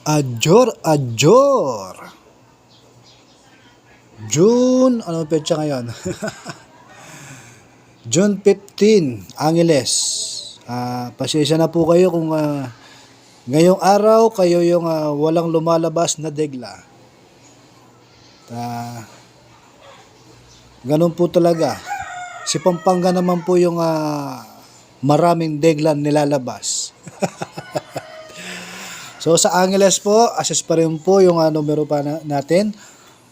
Ajor, Ajor. June, ano petsa ngayon? June 15, Angeles. Ah, pasensya na po kayo kung ah, ngayong araw kayo yung ah, walang lumalabas na degla. Ah, ganun po talaga. Si Pampanga naman po yung ah, maraming degla nilalabas. So sa Angeles po, assess pa rin po yung uh, numero pa na- natin.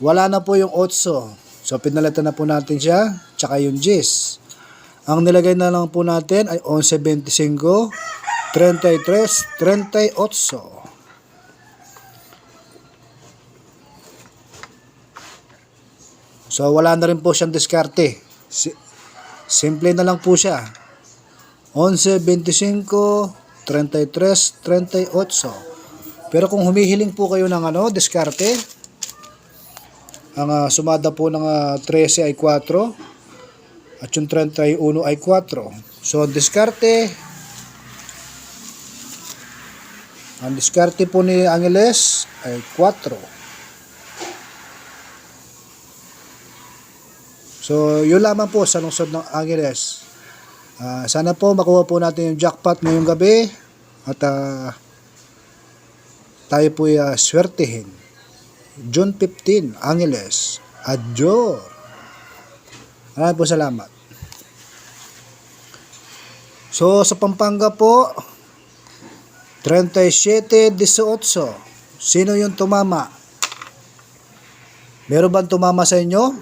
Wala na po yung 8. So pinalitan na po natin siya, tsaka yung G's. Ang nilagay na lang po natin ay 11.25, 33, 38. So wala na rin po siyang diskarte. Si- simple na lang po siya. 11, 25, 33, 38. Pero kung humihiling po kayo ng ano, diskarte, ang ah, sumada po ng ah, 13 ay 4 at yung 31 ay 4. So, diskarte, ang diskarte po ni Angeles ay 4. So, yun lamang po sa lungsod ng Angeles. Ah, sana po makuha po natin yung jackpot ngayong gabi at ah, tayo po uh, swertihin. June 15, Angeles, Adjor. Maraming po salamat. So, sa Pampanga po, 37-18. Sino yung tumama? Meron bang tumama sa inyo?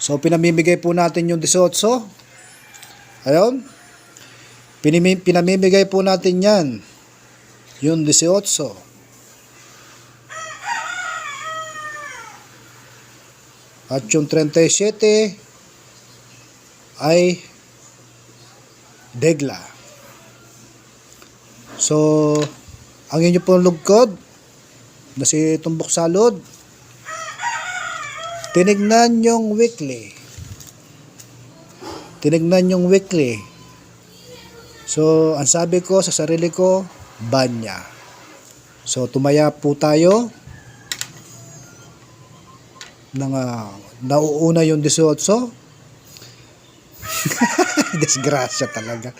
So, pinamimigay po natin yung 18. Ayun. Pinimi, pinamimigay po natin yan. Yung 18. At yung 37 ay degla. So, ang inyo pong lugkod na si Tumbok Salod, tinignan yung weekly. Tinignan yung weekly. So, ang sabi ko sa sarili ko, banya. So, tumaya po tayo ng ah, nauuna yung 18. Disgrasya talaga.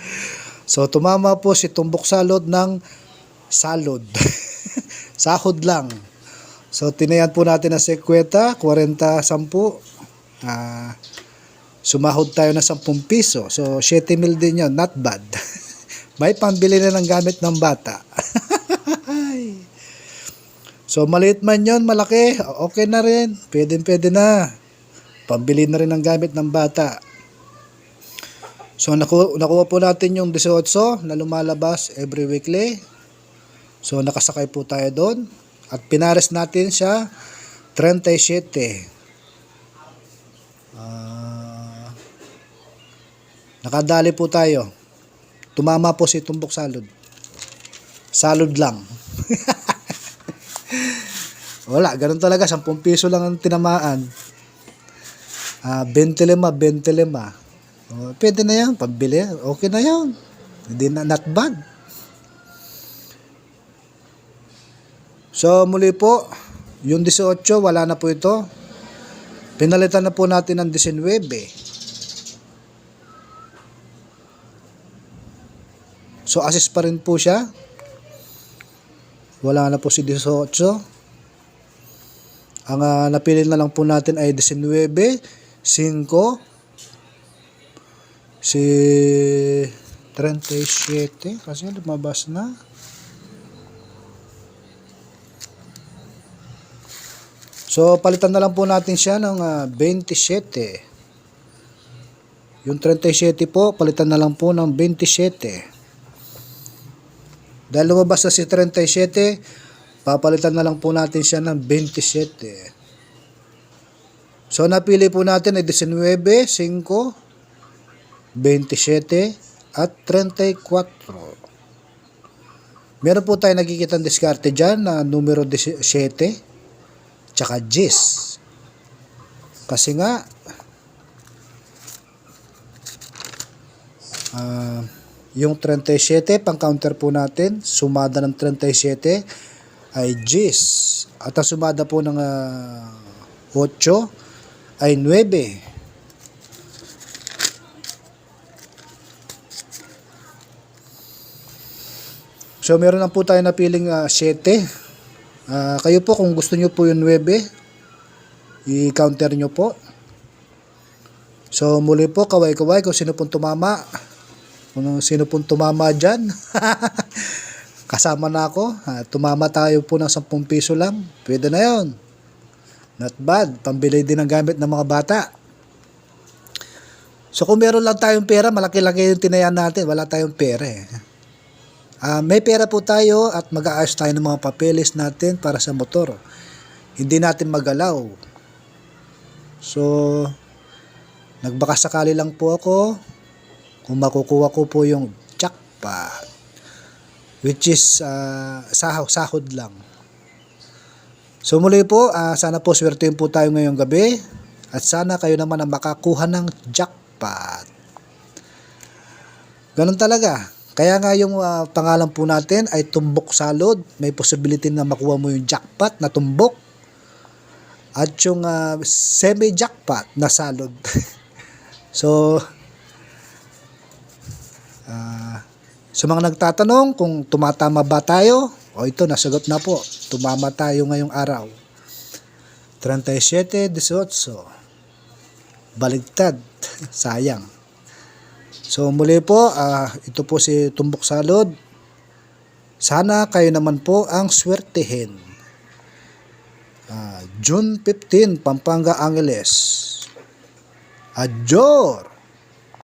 So, tumama po si Tumbok Salod ng salod. Sahod lang. So, tinayan po natin ang sekweta, 40, 10. Ah, sumahod tayo ng 10 piso. So, 7 mil din yun. Not bad. May pambili na ng gamit ng bata. so, maliit man yon malaki, okay na rin. Pwede, pwede na. Pambili na rin ng gamit ng bata. So, naku nakuha po natin yung 18 na lumalabas every weekly. So, nakasakay po tayo doon. At pinares natin siya 37. Nakadali po tayo. Tumama po si Tumbok Salod. Salod lang. Wala, ganun talaga. 10 piso lang ang tinamaan. Ah, 25, 25. Oh, pwede na yan, pambili. Okay na yan. Hindi na, not bad. So, muli po, yung 18, wala na po ito. Pinalitan na po natin ng 19. So, assist pa rin po siya. Wala na po si 18. Ang ah, napili na lang po natin ay 19, 5, si 37 kasi lumabas na. So, palitan na lang po natin siya ng ah, 27. Yung 37 po, palitan na lang po ng 27. Dahil lumabas na si 37, papalitan na lang po natin siya ng 27. So, napili po natin ay 19, 5, 27, at 34. Meron po tayo nakikita diskarte dyan na numero 17, tsaka 10. Kasi nga, ah, yung 37, pang counter po natin, sumada ng 37 ay Gis. At ang sumada po ng ah, 8 ay 9. So meron lang po tayo napiling ah, 7. Ah, kayo po kung gusto nyo po yung 9, i-counter nyo po. So muli po, kaway-kaway kung sino pong tumama. Kung sino pong tumama dyan. Kasama na ako. Ah, tumama tayo po ng 10 piso lang. Pwede na yon. Not bad. Pambili din ng gamit ng mga bata. So kung meron lang tayong pera, malaki-laki yung tinayan natin. Wala tayong pera eh. Ah, may pera po tayo at mag-aayos tayo ng mga papeles natin para sa motor. Hindi natin magalaw. So, nagbaka sakali lang po ako kung makukuha ko po yung jackpot which is ah, sahod, sahod lang. So muli po, ah, sana po swertein po tayo ngayong gabi at sana kayo naman ang makakuha ng jackpot. Ganun talaga. Kaya nga yung ah, pangalan po natin ay Tumbok Salod. May possibility na makuha mo yung jackpot na tumbok. At yung ah, semi-jackpot na salod. so, ah, sa mga nagtatanong kung tumatama ba tayo, o ito, nasagot na po. Tumama tayo ngayong araw. 37, 18. Baligtad. Sayang. So muli po, ah, ito po si Tumbok Salod. Sana kayo naman po ang swertehin. Ah, June 15, Pampanga Angeles. Adjor!